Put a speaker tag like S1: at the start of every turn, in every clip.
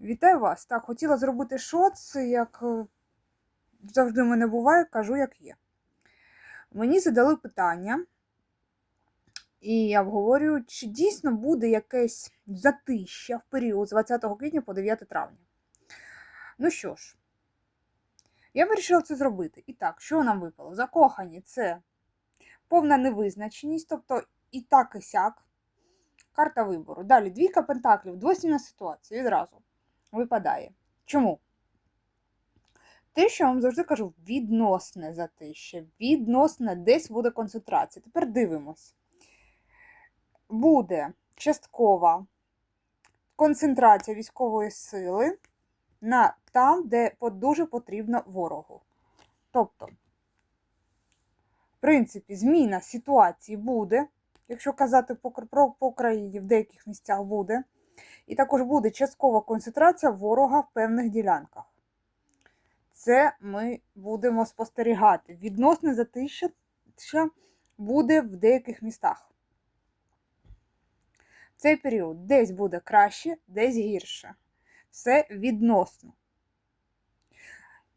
S1: Вітаю вас! Так, хотіла зробити шоц, як е, завжди в мене буває, кажу, як є. Мені задали питання, і я обговорюю, чи дійсно буде якесь затища в період з 20 квітня по 9 травня. Ну що ж, я вирішила це зробити. І так, що нам випало? Закохані це повна невизначеність, тобто і так, і сяк. Карта вибору. Далі двійка пентаклів, двосільна ситуація відразу випадає. Чому? Те, що я вам завжди кажу, відносне затище, відносне десь буде концентрація. Тепер дивимось. Буде часткова концентрація військової сили на там, де дуже потрібно ворогу. Тобто, в принципі, зміна ситуації буде, якщо казати по, про, по країні, в деяких місцях буде. І також буде часткова концентрація ворога в певних ділянках. Це ми будемо спостерігати. Відносне затища буде в деяких містах. В цей період десь буде краще, десь гірше. Все відносно.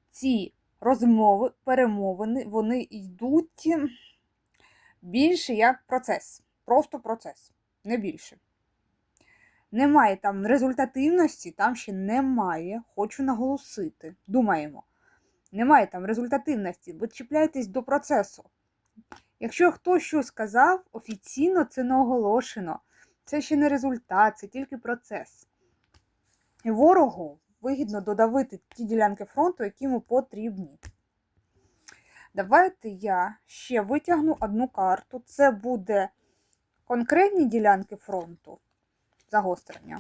S1: Ці розмови, перемовини, вони йдуть більше як процес. Просто процес, не більше. Немає там результативності, там ще немає. Хочу наголосити. Думаємо. Немає там результативності, ви чіпляєтесь до процесу. Якщо хтось щось сказав, офіційно це не оголошено. Це ще не результат, це тільки процес. І ворогу вигідно додавити ті ділянки фронту, які йому потрібні. Давайте я ще витягну одну карту. Це буде конкретні ділянки фронту загострення.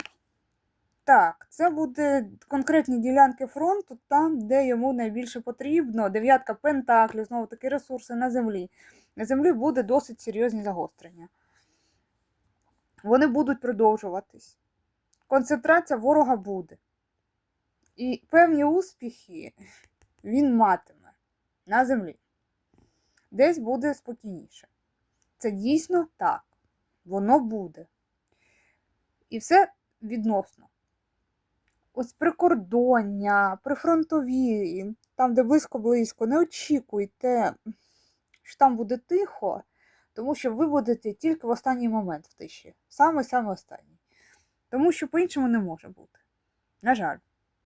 S1: Так, це буде конкретні ділянки фронту, там, де йому найбільше потрібно. Дев'ятка пентаклів, знову таки ресурси на землі. На землі буде досить серйозні загострення. Вони будуть продовжуватись. Концентрація ворога буде. І певні успіхи він матиме на землі. Десь буде спокійніше. Це дійсно так. Воно буде. І все відносно. Ось прикордоння, прифронтові, там, де близько-близько, не очікуйте, що там буде тихо, тому що ви будете тільки в останній момент в тиші. Саме-саме останній. Тому що по-іншому не може бути. На жаль.